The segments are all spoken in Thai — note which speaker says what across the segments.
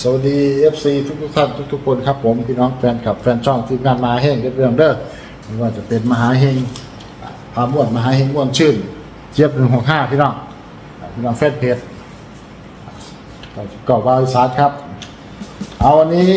Speaker 1: สวัสดี FC ทุกทุกท่านทุกๆคนครับผมพี่น้องแฟนคลับแฟนช่องทีมงานมหาเฮงเรื่องเด้อไม่ว่าจะเป็นมหาเฮงอ่าพาม่วนมหาเฮงม่วนชื่นเจี๊ยบหนึ่งหกห้าพี่น้องพี่น้องแฟนเพจอ่าก่อบริษัทครับ เอาวันนี้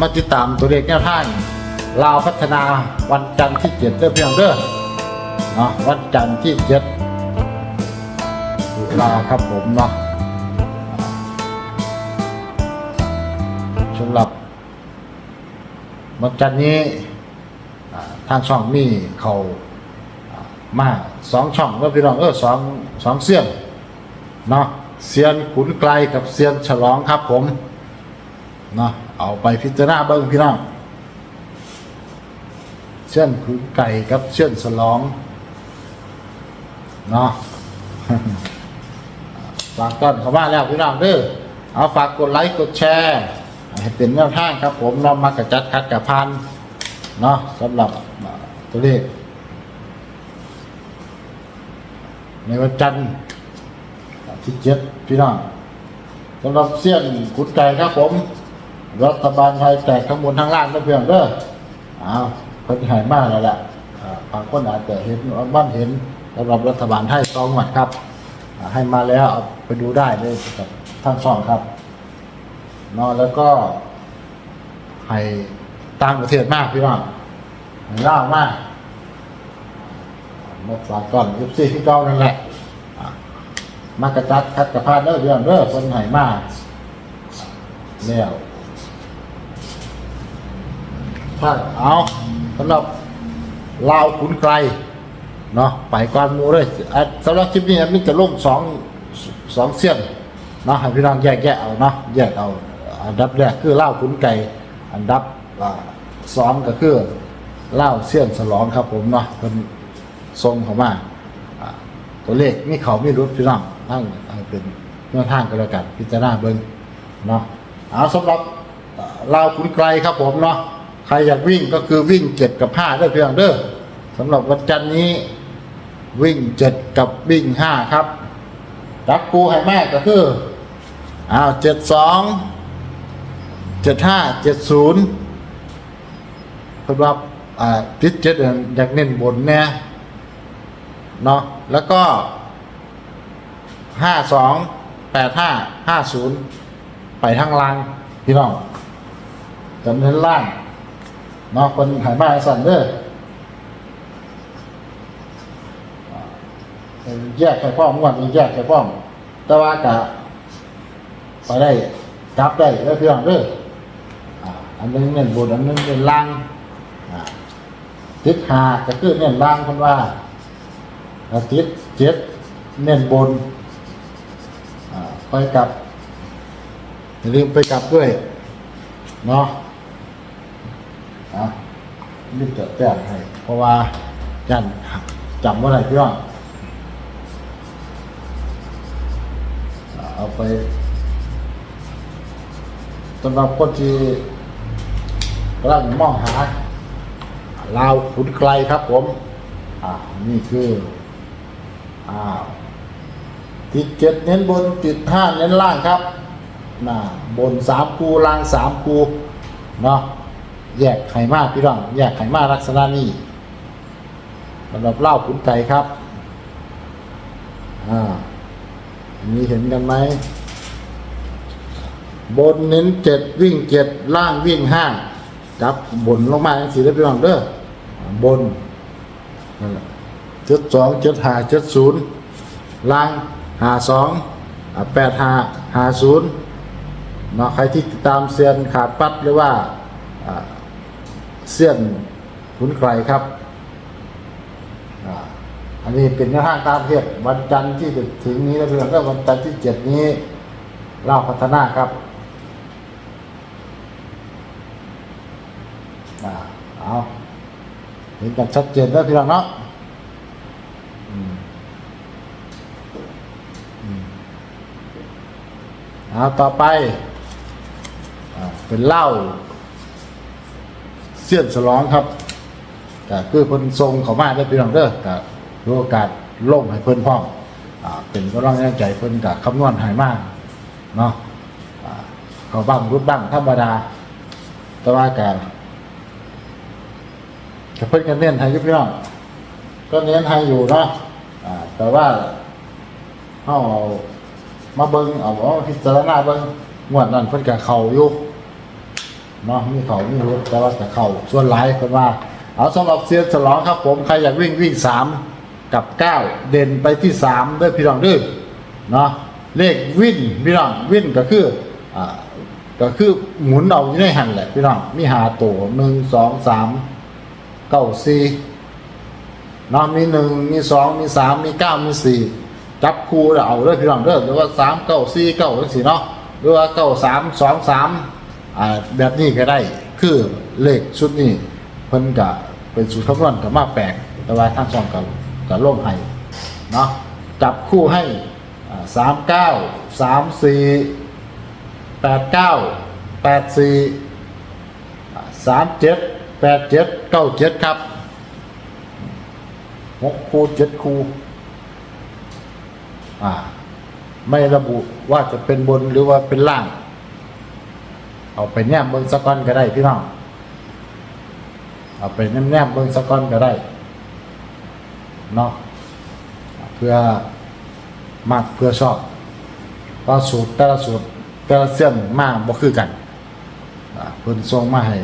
Speaker 1: มาติดตามตัวเลขแนวทางลาวพัฒนาวันจันทร์ที่เจ็ดเด้อพี่น้องเด้อเนาะวันจันทร์ที่เจ็ดตุลาครับผมเนาะ สำหรับวันจันทร์นี้ทางช่องมีเขามาสองช่องแล้วพี่น้องเออสองสองเสียนเนาะเซียนขุนไกลกับเซียนฉลองครับผมเนาะเอาไปพิจารณาเบิ้งพี่น้องเซียนขุนไก่กับเซียนฉลองเนาะฝากต้อนเข้ามาแล้วพี่น้องเด้อเอาฝากกดไลค์กดแชร์ ให้เป็นแนวทางครับ ผมเรามากระจัดคัดกับพันเนาะสำหรับตัวเลข ในวันจันทร์ที่เจ็ดพี่น้องสำหรับเสี้ยนกุดไก่ครับผม รัฐบาลไทยแตกข้างบนทั้งล่างนะเพียงเด้ออ้าวคนหายมากแล้วแหละบางคนอาจจะเห็นบ้านเห็นสำหรับรัฐบาลไทยสองหมัดครับ ให้มาแล้วเอาไปดูได้เลยกับท่านช่องครับ เนอะแล้วก็ ให้ต่างประเทศมากพี่น้องให้ล่ามากมาฝาก่อนยุบซีที่เก้านั่นแหละมากระจัดคัดกระพานเด้อเรื่องเด้อคนหายมากแล้วถ้าเอาสำหรับลาวขุนไกลเนาะไปก่อนมูเลยอ่สำหรับคลิปนี้มันจะลงสองสองเสี้ยนเนาะให้พี่น้องแยกแยะเอาเนาะแยกเอา อันดับแรกคือเล่าขุนไก่ อันดับสองก็คือเล่าเสี้ยนสลองครับผมเนาะเป็นทรงเขามาตัวเลขมีเขาไม่รู้พี่น้องทั้งเป็นเนื้อทางก็แล้วกันพิจารณาเบิ้งเนาะเอาสำหรับเล่าขุนไกลครับผมเนาะใครอยากวิ่งก็คือวิ่งเจ็ดกับห้าได้เพียงเด้อสำหรับวันจันทร์นี้วิ่งเจ็ดกับวิ่งห้าครับรักครูให้แม่ก็คืออ้าวเจ็ดสอง เจ็ดห้าเจ็ดศูนย์เพราะว่าอ่าพิษเจ็ดอยากเน้นบนเนี่ยเนาะแล้วก็ห้าสองแปดห้าห้าศูนย์ไปทางล่างพี่น้องจำเน้นล่างเนาะคนหายมาสั่นเด้อแยกไข่ป้อมก่อนมีแยกไข่ป้อม แต่ว่ากะไปได้กลับได้แล้วพี่น้องเด้อ อันนึงเน้นบนอันนึงเน้นล่างอ่าทิศหาก็คือเน้นล่างคนว่าอาทิศเจ็ดเน้นบนไปกลับอย่าลืมไปกลับด้วยเนาะอะรีบจดแจ้งให้ เพราะว่ายันจำว่าอะไรพี่น้องเอาไปสำหรับคนที่ กำลังมองหาลาวขุนไกลครับผม อ่า นี่คือ อ่า ติดเจ็ดเน้นบนติดห้าเน้นล่างครับน่ะบนสามคูล่างสามคูเนาะแยกไข่มาพี่น้อง แยกไข่มาลักษณะนี้สำหรับเล่าขุนไก่ครับ อ่ามีเห็นกันไหม บนเน้นเจ็ดวิ่งเจ็ดล่างวิ่งห้า จับบนลงมาสีได้ไปบ้างเด้อบนนั่นแหละเจ็ดสองเจ็ดห้าเจ็ดศูนย์ล่างห้าสองแปดห้าห้าศูนย์เนาะใครที่ติดตามเซียนขาดปัดหรือว่าเซียนขุนไกรครับอันนี้เป็นแนวทางตามประเทศวันจันทร์ที่ถึงนี้แล้วเรื่องก็วันจันทร์ที่เจ็ดนี้เล่าพัฒนาครับอ่า เอาเห็นกันชัดเจนแล้วพี่น้องเนาะอืมอืมเอาต่อไปอเป็นเหล้าเสี้ยนฉลองครับก็คือเพิ่นทรงเขามาได้พี่น้องเด้อก็รู้โอกาสลงให้เพิ่นพร้อมอ่าเป็นกำลังใจเพิ่นก็คำนวณให้มากเนาะเขาบ้างรุดบ้างธรรมดา แต่ว่าการ จะเพิ่นกันเน้นให้ยุพี่น้องก็เน้นให้อยู่เนาะอ่า แต่ว่าเอามาเบิ้งเอาเอาพิจารณาเบิ้งงวดนั้นเพิ่นกับเขาอยู่เนาะมีเขามีรุดแต่ว่ากับเขาส่วนหลายเพิ่นว่า เอาสำหรับเซียนฉลองครับ ผมใครอยากวิ่งวิ่งสามกับเก้าเด่นไปที่สามด้วยพี่น้องเด้วยเนาะเลขวิ่นพี่น้องวิ่นก็คืออ่าก็คือหมุนเอาอยู่ในหันแหละพี่น้องมีหาตัวหนึ่งสองสาม เก้าสี่เนาะมีหนึ่งมีสองมีสามมีเก้ามีสี่จับคู่เอาด้วยพี่น้องเด้อหรือว่าสามเก้าสี่เก้าสี่เนาะหรือว่าเก้าสามสองสามอ่าแบบนี้ก็ได้คือเลขชุดนี้เพิ่นกะเป็นสูตรคำนวณกับมาแปลกแต่ว่าทางช่องกับกับล่มให้เนาะจับคู่ให้สามเก้าสามสี่แปดเก้าแปดสี่สามเจ็ด แปดเจ็ดเก้าเจ็ดครับหกคู่เจ็ดคู่อ่า ไม่ระบุว่าจะเป็นบนหรือว่าเป็นล่าง เอาไปแนมเบิ่งสะก้อนก็ได้พี่น้อง เอาไปแนมๆเบิ่งสะก้อนก็ได้เนาะเพื่อมักเพื่อชอบเพราะสูตรแต่ละสูตรแต่ละเส้นมากบ่คือกันอ่าเพิ่นส่งมาให้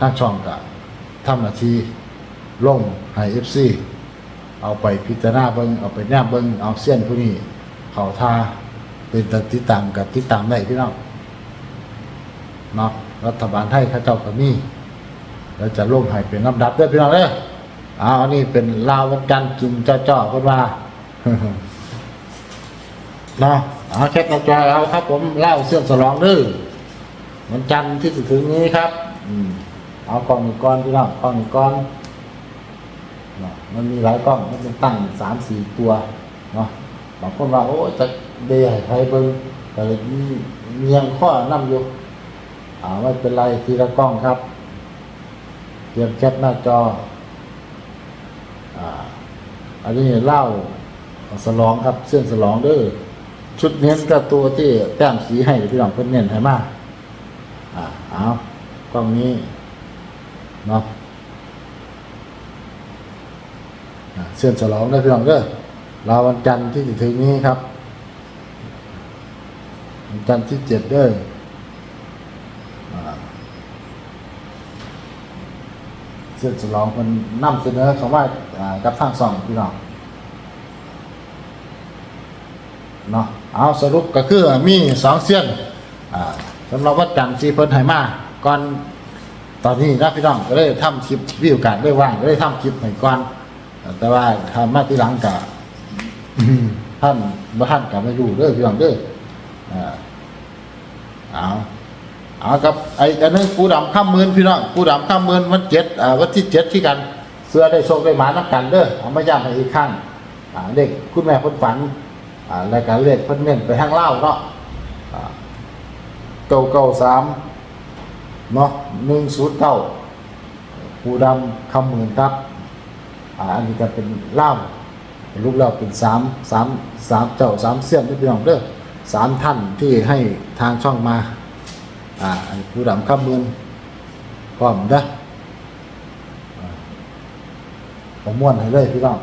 Speaker 1: ทางช่องก็ ทำหน้าที่ลงให้ FC เอาไปพิจารณาเบิ่งเอาไปแนมเบิ่งเอาเส้นผู้นี้เขาทาเป็นตาติดตามกับติดตามได้พี่น้องเนาะรัฐบาลไทยเขาเจ้าก็มีแล้วจะร่วมให้เป็นลำดับเด้อพี่น้องเด้อเอาอันนี้เป็นลาววันจันทร์กินจ้าๆเพิ่นว่าเนาะเอาแคปหน้าจอเอาครับ ผมเล่าเสื่อมสลองเด้อวันจันทร์ที่จะถึงนี้ครับ อืม เอากล้องหนึ่งก้อนพี่น้องกล้องหนึ่งก้อนเนาะมันมีหลายกล้องมันเป็นตั้งสามสี่ตัวเนาะบางคนว่าโอ้จะเดย์ให้ใครเบิ่งแต่มีเมียงข้อนํอยู่อ่าไม่เป็นไรทีละกล้องครับ เตรียมแคปหน้าจออ่าอันนี้เล่าสลองครับเส้นสลองเด้อชุดเน้นก็ตัวที่แต้มสีให้พี่น้องเพิ่นเน้นให้มากอ่าเอากล้องนี้ เนาะอ่าเส้นสลองได้อพี่น้องเด้อเราวันจันทร์ที่จะถึงนี้ครับวันจันทร์ที่เจ็ดเด้ออ่าเส้นฉลองมันนำเสนอคำว่ากับทางสองพี่น้องเนาะเอาสรุปก็คือมีสองเส้นอ่าสำหรับวัดจันทร์ที่เพิ่นให้มาก่อน ตอนนี้นะพี่น้องก็เลยทำคลิปวิวการได้ว่างก็เลยทำคลิปให้ก่อนแต่ว่าทำมาที่หลังกะ ท่านบ่ท่านกับไม่รู้เด้อพี่น้องเด้ออ่าเอาเอากับไอ้อันนึงปูดำข้ามมือนพี่น้องปูดำข้ามมือนวันเจ็ดอ่าวันที่เจ็ดที่กันเสื้อได้โชคได้หมานักกันเด้อเอามาย้ำให้อีกครั้งอ่าเด็กคุณแม่คนฝันอ่ารายการเลขเพิ่นเน้นไปทางเล่าเนาะอ่าเก้าเก้าสาม เนาะหนึ่งศูนย์เก้าปูดำคำหมื่นครับอ่าอันนี้ก็เป็นเล่าลูกเราเป็นสามสามสามเจ้าสามเสี้ยนที่พี่น้องเด้อสามท่านที่ให้ทางช่องมาอ่าผู้ดำข้ามเมืองพร้อมเด้อผมม้วนให้เลยพี่น้อง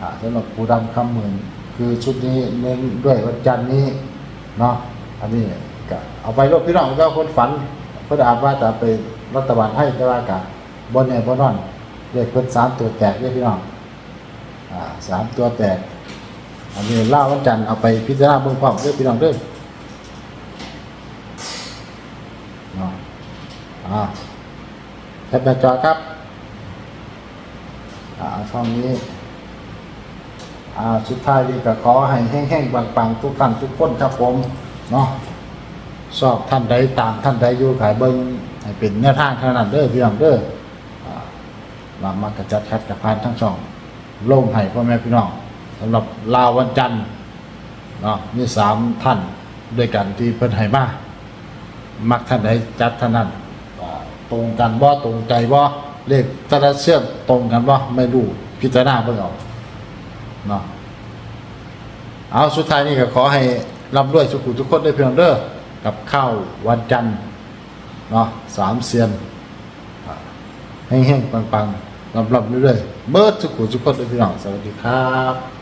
Speaker 1: อ่าสำหรับผู้ดำข้ามเมืองคือชุดนี้เน้นด้วยวันจันทร์นี้เนาะอันนี้ก็เอาไปลบพี่น้องก็คนฝัน เพื่ออาจว่าจะไปรัฐบาลให้ก็ว่ากับบนเนี่ยบนนอนเรียกเพิ่นสามตัวแตกเลยพี่น้องอ่าสามตัวแตก อันนี้เล่าวันจันทร์เอาไปพิจารณาเบื้องพร้อมเด้อพี่น้องเด้อเนาะอ่าแคปหน้าจอครับอ่าช่องนี้อ่าสุดท้ายนี่ก็ขอให้แห้งๆปังๆทุกท่านทุกคนครับผมเนาะ ชอบท่านใดตามท่านใดอยู่ขายเบิ้งให้เป็นแนวทางเท่านั้นเด้อพี่น้องเด้ออ่าลามากระจัดคัดกับพานทั้งช่องลงให้พ่อแม่พี่น้องสำหรับลาววันจันทร์เนาะมีสามท่านด้วยกันที่เพิ่นให้มามักท่านใดจัดท่านนั้นตรงกันบ่ตรงใจบ่เลขแต่ละเชื่อมตรงกันบ่ไม่รู้พิจารณาเบิ่งเอาเนาะเอาสุดท้ายนี้ก็ขอให้รับด้วยสุขุทุกคนได้เพียงเด้อ กับข้าววันจันทร์เนาะสามเซียนแห้งๆปังๆลำๆเรื่อยๆเบิร์ดสุขุสุขคนพี่น้องสวัสดีครับ